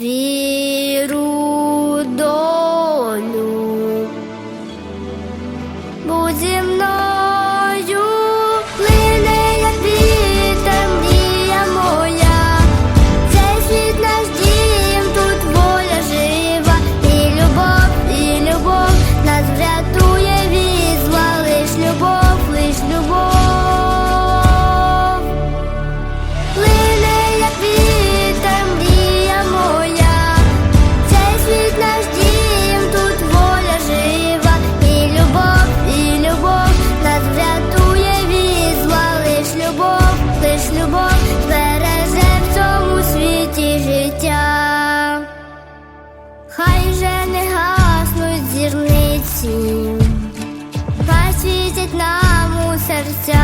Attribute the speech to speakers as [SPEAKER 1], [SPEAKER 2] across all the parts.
[SPEAKER 1] Віру долю будь зі мною. хай же не гаснуть зірниці, хай нам у серця.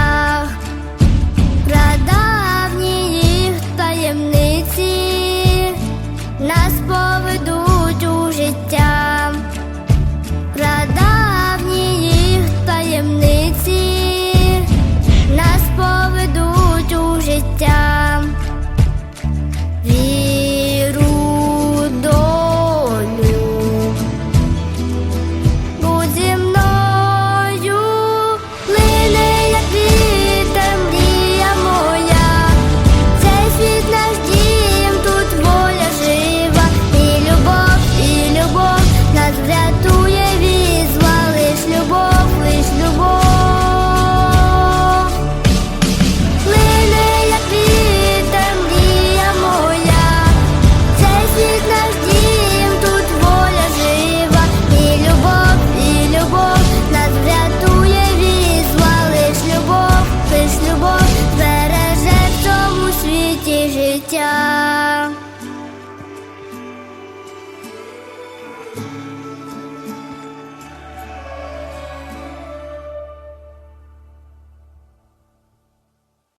[SPEAKER 1] job.